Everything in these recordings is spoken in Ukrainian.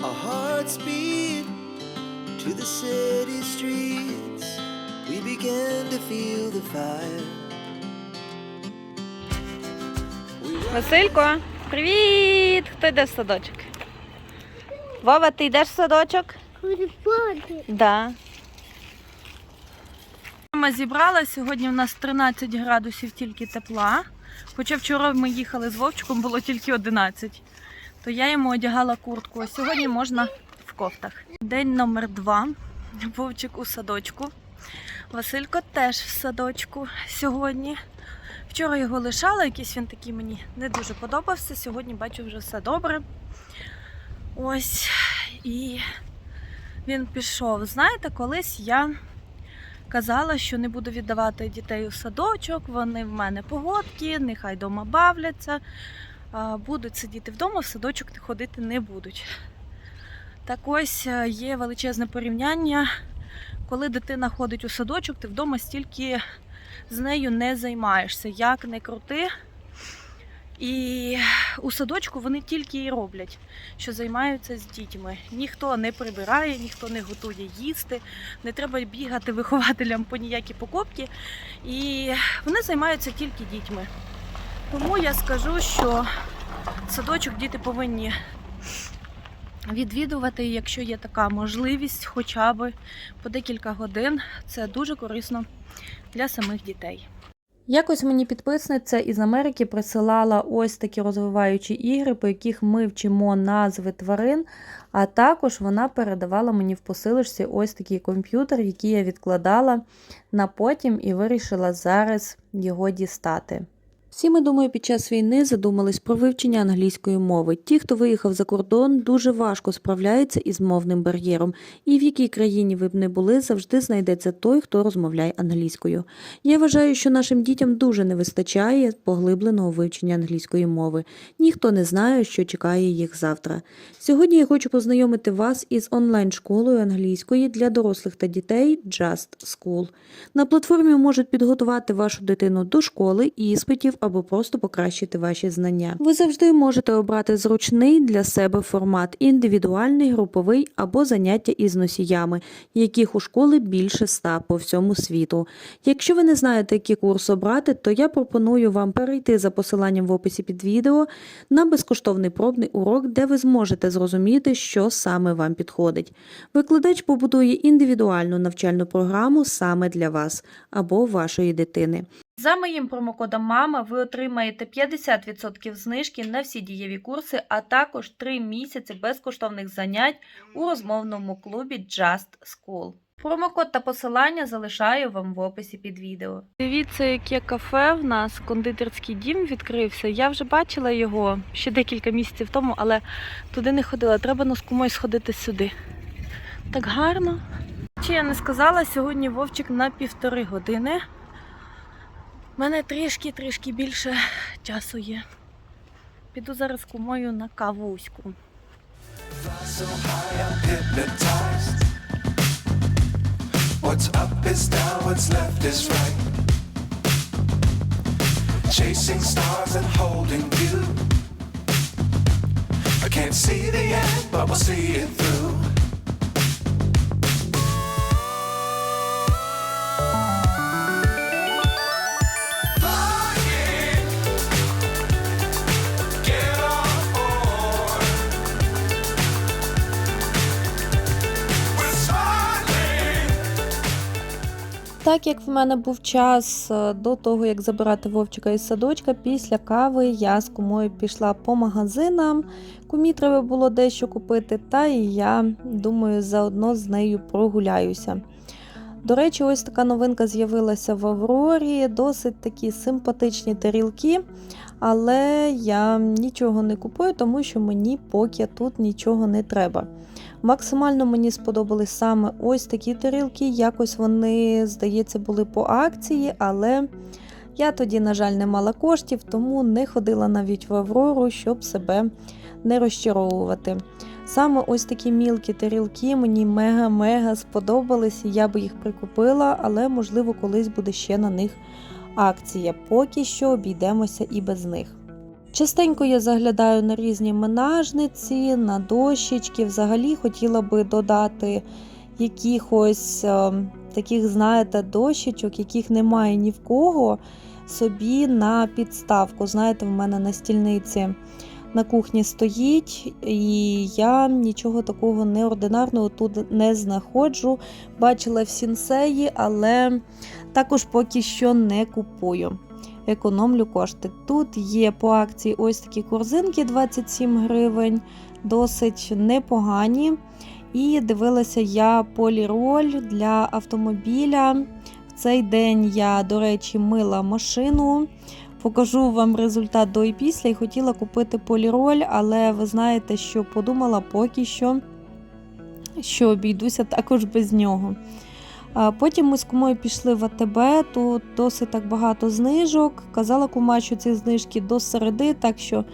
Our hearts beat to the city streets. We began to feel the fire. Василько, привіт! Хто йде в садочок? Вова, ти йдеш в садочок? Да. Мама зібрала. Сьогодні у нас 13 градусів тільки тепла. Хоча вчора ми їхали з Вовчиком, було тільки 11. То я йому одягала куртку. А сьогодні можна в кофтах. День номер два. Вовчик у садочку. Василько теж в садочку сьогодні. Вчора його лишала, якийсь він такий мені не дуже подобався. Сьогодні бачу вже все добре. Ось. І він пішов. Знаєте, колись я казала, що не буду віддавати дітей у садочок, вони в мене погодки, нехай вдома бавляться, будуть сидіти вдома, в садочок ходити не будуть. Так ось е, є величезне порівняння. Коли дитина ходить у садочок, ти вдома стільки з нею не займаєшся, як не крути. І у садочку вони тільки і роблять, що займаються з дітьми. Ніхто не прибирає, ніхто не готує їсти, не треба бігати вихователям по ніякі покупки. І вони займаються тільки дітьми. Тому я скажу, що садочок діти повинні відвідувати, якщо є така можливість, хоча б по декілька годин. Це дуже корисно для самих дітей. Якось мені підписниця із Америки присилала ось такі розвиваючі ігри, по яких ми вчимо назви тварин. А також вона передавала мені в посилочці ось такий комп'ютер, який я відкладала на потім і вирішила зараз його дістати. Всі ми, думаю, під час війни задумались про вивчення англійської мови. Ті, хто виїхав за кордон, дуже важко справляються із мовним бар'єром, і в якій країні ви б не були, завжди знайдеться той, хто розмовляє англійською. Я вважаю, що нашим дітям дуже не вистачає поглибленого вивчення англійської мови. Ніхто не знає, що чекає їх завтра. Сьогодні я хочу познайомити вас із онлайн-школою англійської для дорослих та дітей Just School. На платформі можуть підготувати вашу дитину до школи, іспитів або просто покращити ваші знання. Ви завжди можете обрати зручний для себе формат індивідуальний, груповий або заняття із носіями, яких у школи більше ста по всьому світу. Якщо ви не знаєте, який курс обрати, то я пропоную вам перейти за посиланням в описі під відео на безкоштовний пробний урок, де ви зможете зрозуміти, що саме вам підходить. Викладач побудує індивідуальну навчальну програму саме для вас або вашої дитини. За моїм промокодом МАМА ви отримаєте 50% знижки на всі дієві курси, а також 3 місяці безкоштовних занять у розмовному клубі Just School. Промокод та посилання залишаю вам в описі під відео. Дивіться, яке кафе в нас, кондитерський дім відкрився. Я вже бачила його ще декілька місяців тому, але туди не ходила. Треба на скумой сходити сюди. Так гарно. Чи я не сказала, сьогодні Вовчик на півтори години. У мене трішки-трішки більше часу є. Піду зараз кумою на кавуську. What's up is down, what's left is right. Chasing stars and holding you. I can't see the end, but we'll see it through. Так як в мене був час е, до того, як забирати Вовчика із садочка, після кави я з кумою пішла по магазинам. Кумі треба було дещо купити, та і я думаю, заодно з нею прогуляюся. До речі, ось така новинка з'явилася в Аврорі, досить такі симпатичні тарілки, але я нічого не купую, тому що мені поки тут нічого не треба. Максимально мені сподобались саме ось такі тарілки. Якось вони, здається, були по акції, але я тоді, на жаль, не мала коштів, тому не ходила навіть в Аврору, щоб себе не розчаровувати. Саме ось такі мілкі тарілки мені мега-мега сподобались, я би їх прикупила, але можливо колись буде ще на них акція. Поки що обійдемося і без них. Частенько я заглядаю на різні менажниці, на дощечки. Взагалі хотіла би додати якихось е, таких, знаєте, дощечок, яких немає ні в кого собі на підставку. Знаєте, в мене на стільниці на кухні стоїть, і я нічого такого неординарного тут не знаходжу. Бачила в сінсеї, але також поки що не купую. Економлю кошти. Тут є по акції ось такі корзинки 27 гривень, досить непогані. І дивилася я поліроль для автомобіля. В цей день я, до речі, мила машину. Покажу вам результат до і після і хотіла купити поліроль, але ви знаєте, що подумала поки що, що обійдуся також без нього. Потім ми з кумою пішли в АТБ, тут досить так багато знижок. Казала кума, що ці знижки до середи, так що,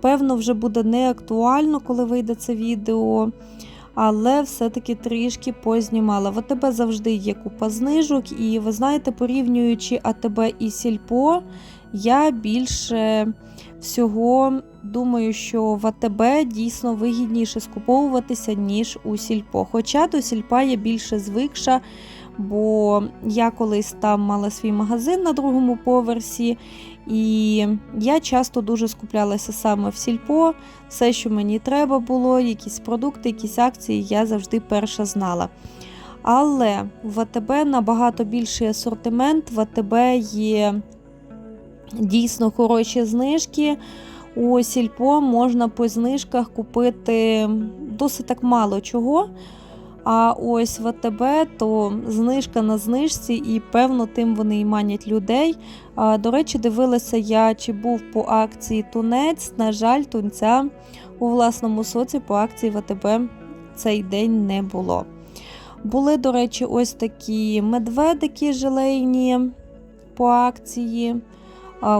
певно, вже буде не актуально, коли вийде це відео. Але все-таки трішки познімала. В АТБ завжди є купа знижок, і ви знаєте, порівнюючи АТБ і Сільпо, я більше всього думаю, що в АТБ дійсно вигідніше скуповуватися, ніж у Сільпо. Хоча до Сільпа я більше звикша, бо я колись там мала свій магазин на другому поверсі, і я часто дуже скуплялася саме в Сільпо. Все, що мені треба було, якісь продукти, якісь акції, я завжди перша знала. Але в АТБ набагато більший асортимент, в АТБ є дійсно хороші знижки. У Сільпо можна по знижках купити досить так мало чого. А ось в АТБ то знижка на знижці, і певно, тим вони і манять людей. До речі, дивилася я, чи був по акції тунець. На жаль, тунця у власному соці по акції в АТБ цей день не було. Були, до речі, ось такі медведики желейні по акції.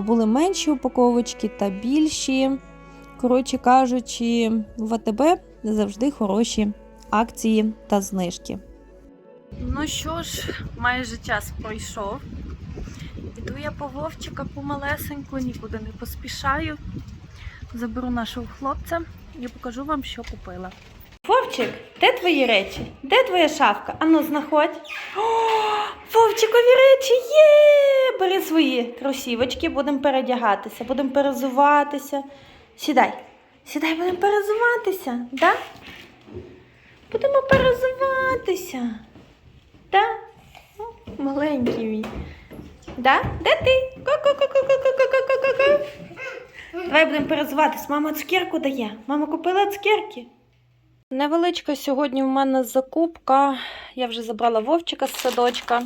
Були менші упаковочки та більші. Коротше кажучи, в АТБ завжди хороші акції та знижки. Ну що ж, майже час пройшов. Іду я по Вовчика помалесеньку, нікуди не поспішаю. Заберу нашого хлопця і покажу вам, що купила. Вовчик, де твої речі? Де твоя шафка? Ану, знаходь. О, Вовчикові речі є! Бери свої кросівочки, будемо передягатися, будемо перезуватися. Сідай, сідай, будемо перезуватися, да? Будемо перезуватися. Да? О, Маленький мій. Да? Де ти? Ку-ку-ку-ку-ку-ку-ку-ку-ку. Давай будемо перезуватись. Мама цукерку дає. Мама купила цукерки. Невеличка сьогодні в мене закупка. Я вже забрала Вовчика з садочка.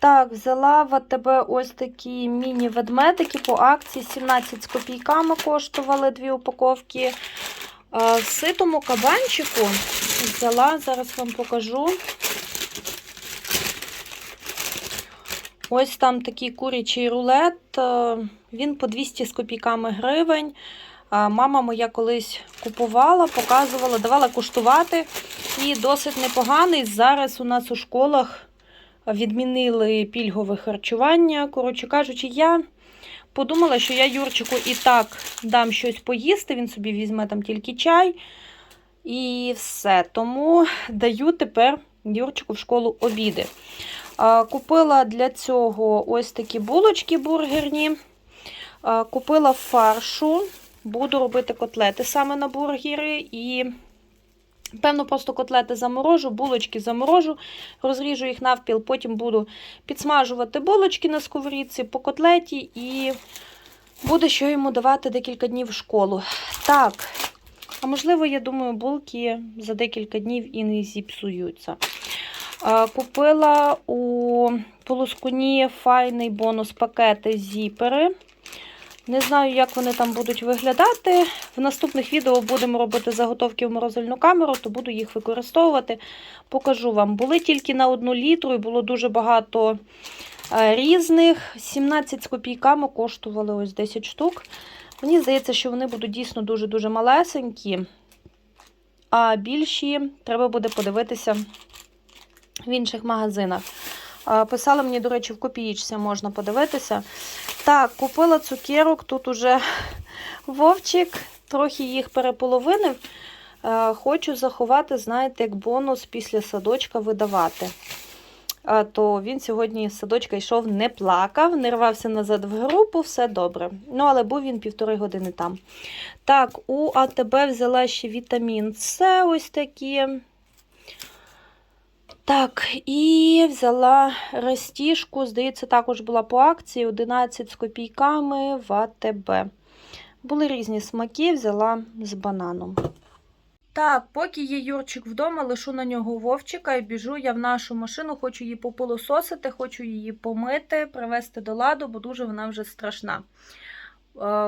Так, взяла в АТБ ось такі міні-ведмедики по акції 17 з копійками коштували дві упаковки. В ситому кабанчику взяла, зараз вам покажу. Ось там такий курячий рулет. е, Він по 200 з копійками гривень. Мама моя колись купувала, показувала, давала куштувати. І досить непоганий. Зараз у нас у школах відмінили пільгове харчування. Коротше кажучи, я подумала, що я Юрчику і так дам щось поїсти. Він собі візьме там тільки чай. І все. Тому даю тепер Юрчику в школу обіди. Купила для цього ось такі булочки бургерні. Купила фаршу. Буду робити котлети саме на бургери. І, певно, просто котлети заморожу, булочки заморожу, розріжу їх навпіл, потім буду підсмажувати булочки на сковорідці по котлеті і буде що йому давати декілька днів в школу. Так, а можливо, я думаю, булки за декілька днів і не зіпсуються. Купила у полускуні файний бонус пакети зіпери. Не знаю, як вони там будуть виглядати. В наступних відео будемо робити заготовки в морозильну камеру, то буду їх використовувати. Покажу вам. Були тільки на одну літру і було дуже багато е, різних. 17 з копійками коштували ось 10 штук. Мені здається, що вони будуть дійсно дуже-дуже малесенькі. А більші треба буде подивитися в інших магазинах. Писали мені, до речі, в копієчці можна подивитися. Так, купила цукерок. Тут уже Вовчик трохи їх переполовинив. Хочу заховати, знаєте, як бонус після садочка видавати. То він сьогодні з садочка йшов, не плакав, не рвався назад в групу, все добре. Ну, але був він півтори години там. Так, у АТБ взяла ще вітамін С, ось такі. Так, і взяла растіжку, здається, також була по акції 11 з копійками в АТБ. Були різні смаки, взяла з бананом. Так, поки є Юрчик вдома, лишу на нього вовчика і біжу я в нашу машину, хочу її попилососити, хочу її помити, привести до ладу, бо дуже вона вже страшна. Е,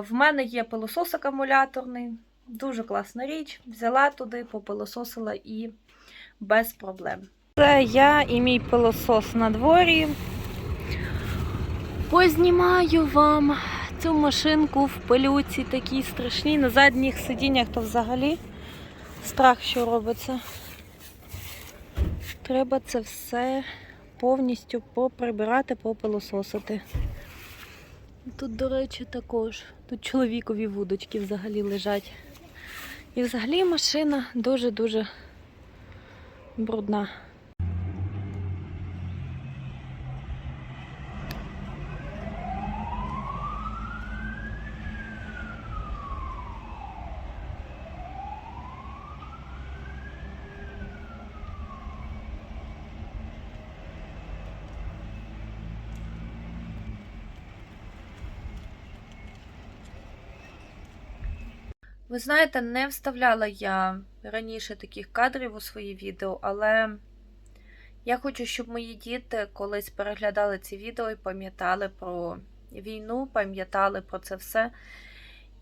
В мене є пилосос акумуляторний, дуже класна річ. Взяла туди, попилососила і без проблем. Це я і мій пилосос на дворі. Познімаю вам цю машинку в пилюці такій страшній. На задніх сидіннях то взагалі страх, що робиться. Треба це все повністю поприбирати, попилососити. Тут, до речі, також. Тут чоловікові вудочки взагалі лежать. І взагалі машина дуже-дуже брудна. Ви знаєте, не вставляла я раніше таких кадрів у свої відео, але я хочу, щоб мої діти колись переглядали ці відео і пам'ятали про війну, пам'ятали про це все.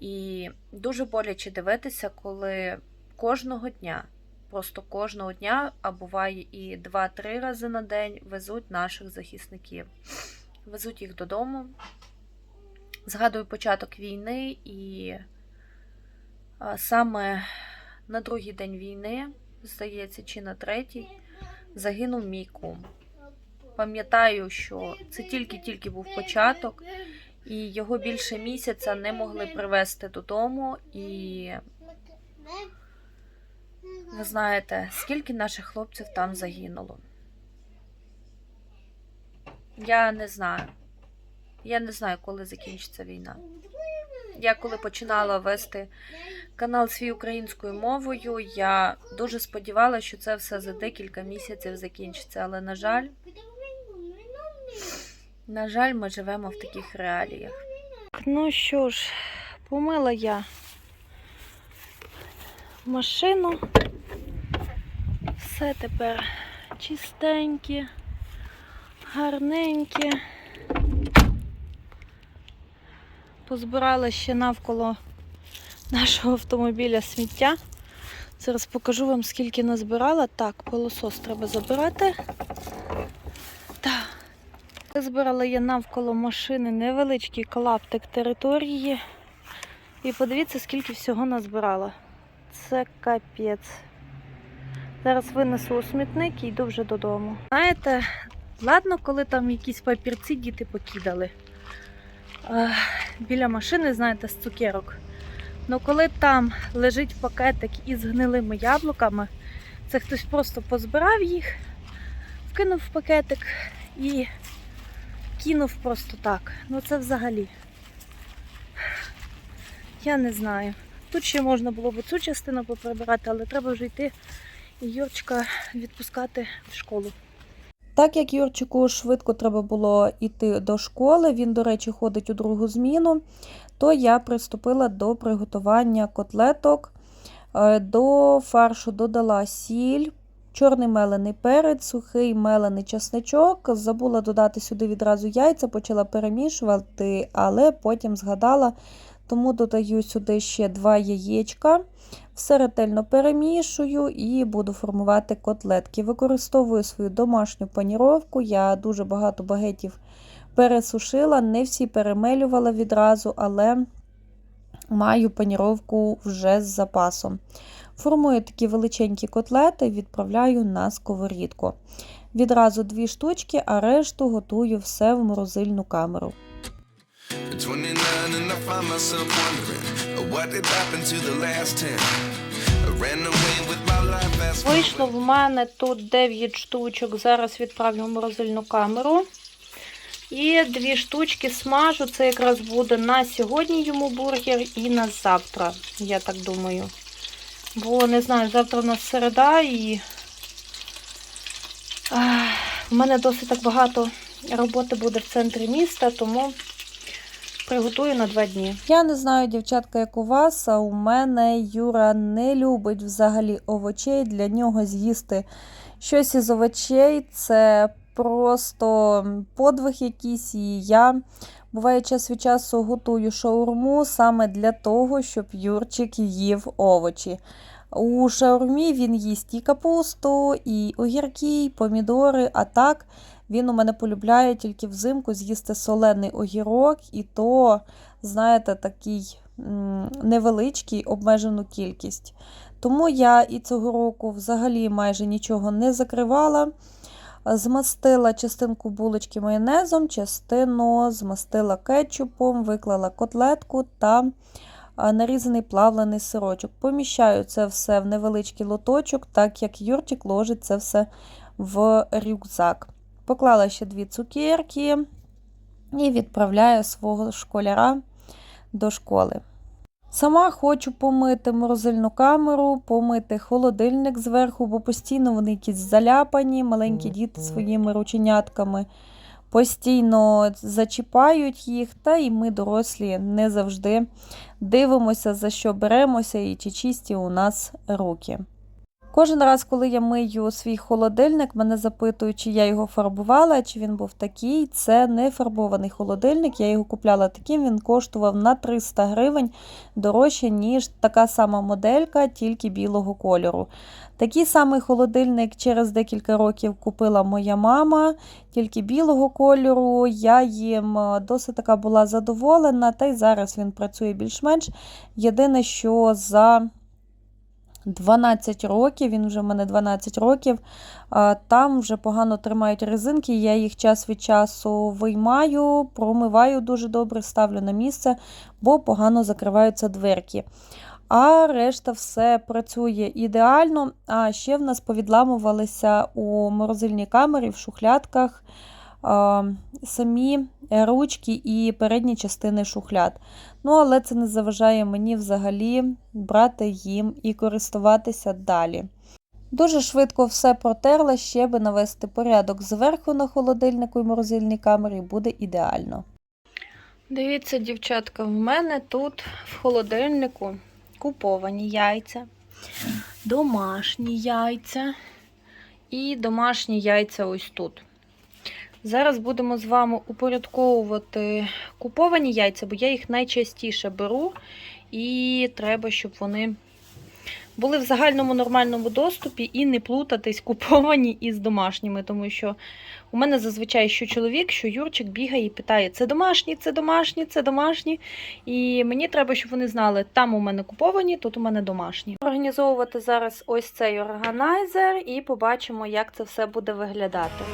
І дуже боляче дивитися, коли кожного дня, просто кожного дня, а буває і 2-3 рази на день, везуть наших захисників. Везуть їх додому. Згадую початок війни і. Саме на другий день війни, здається, чи на третій, загинув мій кум. Пам'ятаю, що це тільки-тільки був початок, і його більше місяця не могли привезти додому. І ви знаєте, скільки наших хлопців там загинуло? Я не знаю. Я не знаю, коли закінчиться війна. Я коли починала вести канал свій українською мовою, я дуже сподівалася, що це все за декілька місяців закінчиться. Але, на жаль, на жаль, ми живемо в таких реаліях. Ну що ж, помила я машину. Все тепер чистеньке, гарненьке. Позбирала ще навколо нашого автомобіля сміття. Зараз покажу вам, скільки назбирала. Так, пилосос треба забирати. Так. Збирала я навколо машини невеличкий клаптик території. І подивіться, скільки всього назбирала. Це капець. Зараз винесу у смітник і йду вже додому. Знаєте, ладно, коли там якісь папірці діти покидали. Біля машини, знаєте, з цукерок. Ну коли там лежить пакетик із гнилими яблуками, це хтось просто позбирав їх, вкинув в пакетик і кинув просто так. Ну це взагалі. Я не знаю. Тут ще можна було б цю частину поприбирати, але треба вже йти і Юрчика відпускати в школу. Так як Юрчику швидко треба було йти до школи, він, до речі, ходить у другу зміну, то я приступила до приготування котлеток. Е, До фаршу додала сіль, чорний мелений перець, сухий мелений чесничок. Забула додати сюди відразу яйця, почала перемішувати, але потім згадала, тому додаю сюди ще два яєчка. Все ретельно перемішую і буду формувати котлетки. Використовую свою домашню паніровку. Я дуже багато багетів пересушила, не всі перемелювала відразу, але маю паніровку вже з запасом. Формую такі величенькі котлети, відправляю на сковорідку. Відразу дві штучки, а решту готую все в морозильну камеру. At 29 and I find myself wondering uh, what did happen to the last 10. I ran away with my life fast Вийшло в мене тут 9 штучок. Зараз відправлю в морозильну камеру. І дві штучки смажу. Це якраз буде на сьогодні йому бургер і на завтра, я так думаю. Бо не знаю, завтра у нас середа і в мене досить так багато роботи буде в центрі міста, тому приготую на два дні. Я не знаю, дівчатка, як у вас, а у мене Юра не любить взагалі овочей. Для нього з'їсти щось із овочей це просто подвиг якийсь. І я буває час від часу готую шаурму саме для того, щоб Юрчик їв овочі. У шаурмі він їсть і капусту, і огірки, і помідори, а так він у мене полюбляє тільки взимку з'їсти солений огірок, і то, знаєте, такий невеличкий обмежену кількість. Тому я і цього року взагалі майже нічого не закривала. Змастила частинку булочки майонезом, частину змастила кетчупом, виклала котлетку та нарізаний плавлений сирочок. Поміщаю це все в невеличкий лоточок, так як Юрчик ложить це все в рюкзак. Поклала ще дві цукерки і відправляю свого школяра до школи. Сама хочу помити морозильну камеру, помити холодильник зверху, бо постійно вони якісь заляпані, маленькі діти своїми рученятками постійно зачіпають їх, та і ми, дорослі, не завжди дивимося, за що беремося і чи чисті у нас руки. Кожен раз, коли я мию свій холодильник, мене запитують, чи я його фарбувала, чи він був такий. Це не фарбований холодильник. Я його купляла таким, він коштував на 300 гривень дорожче, ніж така сама моделька, тільки білого кольору. Такий самий холодильник через декілька років купила моя мама, тільки білого кольору. Я їм е, досить така була задоволена, та й зараз він працює більш-менш. Єдине, що за 12 років, він вже в мене 12 років. Там вже погано тримають резинки. Я їх час від часу виймаю, промиваю дуже добре, ставлю на місце, бо погано закриваються дверки. А решта все працює ідеально. А ще в нас повідламувалися у морозильній камері в шухлядках самі ручки і передні частини шухляд. Ну, але це не заважає мені взагалі брати їм і користуватися далі. Дуже швидко все протерла, ще би навести порядок зверху на холодильнику і морозильній камері буде ідеально. Дивіться, дівчатка, в мене тут в холодильнику куповані яйця, домашні яйця і домашні яйця ось тут. Зараз будемо з вами упорядковувати куповані яйця, бо я їх найчастіше беру, і треба, щоб вони були в загальному нормальному доступі і не плутатись куповані із домашніми, тому що у мене зазвичай що чоловік, що Юрчик бігає і питає: це домашні, це домашні, це домашні. І мені треба, щоб вони знали, там у мене куповані, тут у мене домашні. Організовувати зараз ось цей органайзер і побачимо, як це все буде виглядати.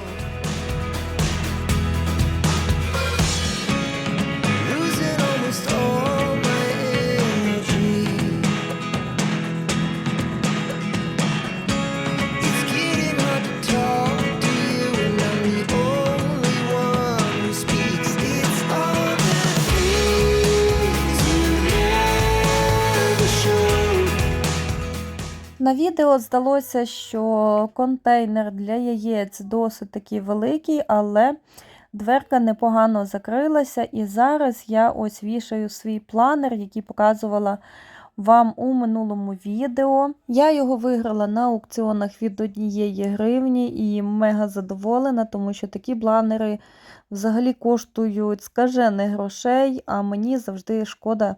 На відео здалося, що контейнер для яєць досить такий великий, але дверка непогано закрилася. І зараз я ось вішаю свій планер, який показувала вам у минулому відео. Я його виграла на аукціонах від однієї гривні і мега задоволена, тому що такі планери взагалі коштують скажених грошей, а мені завжди шкода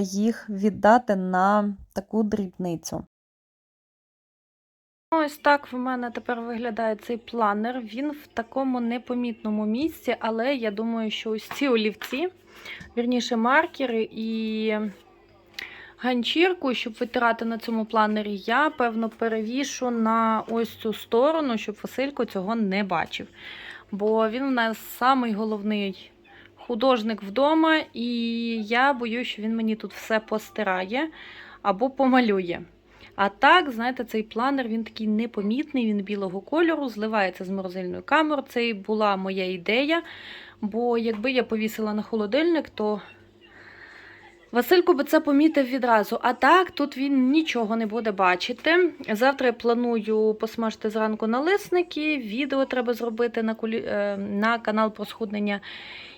їх віддати на таку дрібницю. Ось так в мене тепер виглядає цей планер. Він в такому непомітному місці, але я думаю, що ось ці олівці, вірніше маркери і ганчірку, щоб витирати на цьому планері, я, певно, перевішу на ось цю сторону, щоб Василько цього не бачив. Бо він у нас самий головний художник вдома, і я боюсь, що він мені тут все постирає або помалює. А так, знаєте, цей планер він такий непомітний, він білого кольору, зливається з морозильною камерою. Це і була моя ідея. Бо якби я повісила на холодильник, то Василько би це помітив відразу. А так, тут він нічого не буде бачити. Завтра я планую посмажити зранку налисники, відео треба зробити на, кулі... е, на канал про схуднення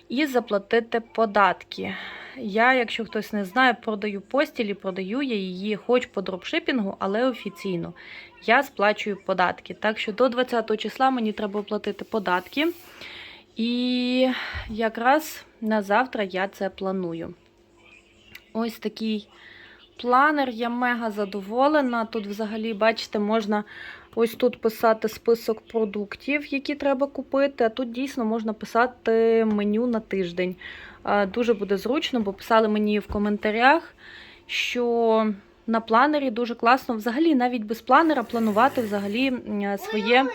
і заплатити податки. Я, якщо хтось не знає, продаю постілі, продаю я її хоч по дропшипінгу, але офіційно. Я сплачую податки. Так що до 20 числа мені треба оплатити податки. І якраз на завтра я це планую. Ось такий планер. Я мега задоволена. Тут взагалі, бачите, можна ось тут писати список продуктів, які треба купити. А тут дійсно можна писати меню на тиждень. Дуже буде зручно, бо писали мені в коментарях, що на планері дуже класно, взагалі, навіть без планера планувати взагалі своє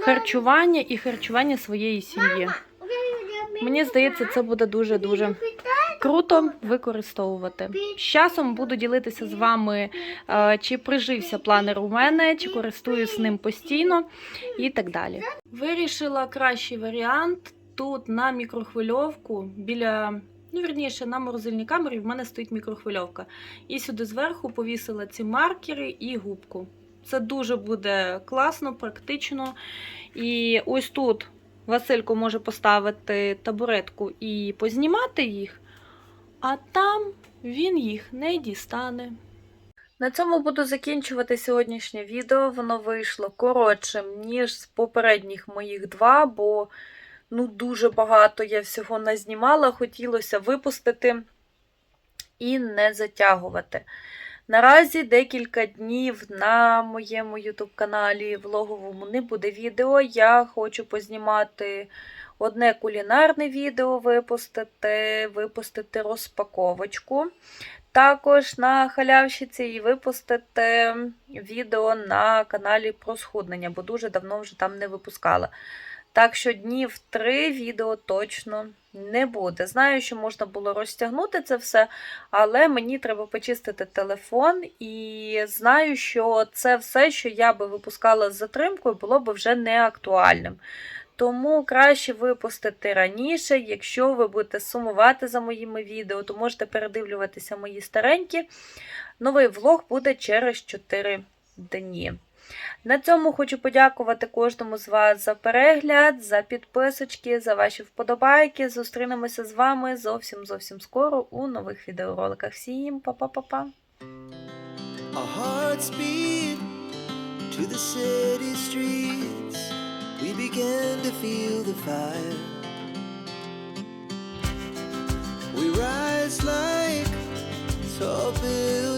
харчування і харчування своєї сім'ї. Мені здається, це буде дуже-дуже круто використовувати. З часом буду ділитися з вами, чи прижився планер у мене, чи користуюсь ним постійно і так далі. Вирішила кращий варіант. Тут на мікрохвильовку біля. Ну, вірніше, на морозильній камері в мене стоїть мікрохвильовка. І сюди зверху повісила ці маркери і губку. Це дуже буде класно, практично. І ось тут Василько може поставити табуретку і познімати їх, а там він їх не дістане. На цьому буду закінчувати сьогоднішнє відео. Воно вийшло коротшим, ніж з попередніх моїх два, бо ну, дуже багато я всього назнімала, хотілося випустити і не затягувати. Наразі декілька днів на моєму YouTube каналі влоговому не буде відео. Я хочу познімати одне кулінарне відео, випустити, випустити розпаковочку. Також на халявщиці і випустити відео на каналі про схуднення, бо дуже давно вже там не випускала. Так що днів три відео точно не буде. Знаю, що можна було розтягнути це все, але мені треба почистити телефон, і знаю, що це все, що я би випускала з затримкою, було б вже не актуальним. Тому краще випустити раніше. Якщо ви будете сумувати за моїми відео, то можете передивлюватися мої старенькі. Новий влог буде через 4 дні. На цьому хочу подякувати кожному з вас за перегляд, за підписочки, за ваші вподобайки. Зустрінемося з вами зовсім зовсім скоро у нових відеороликах. Всім па-па-па-па! We began to feel the fire. We rise like tall buildings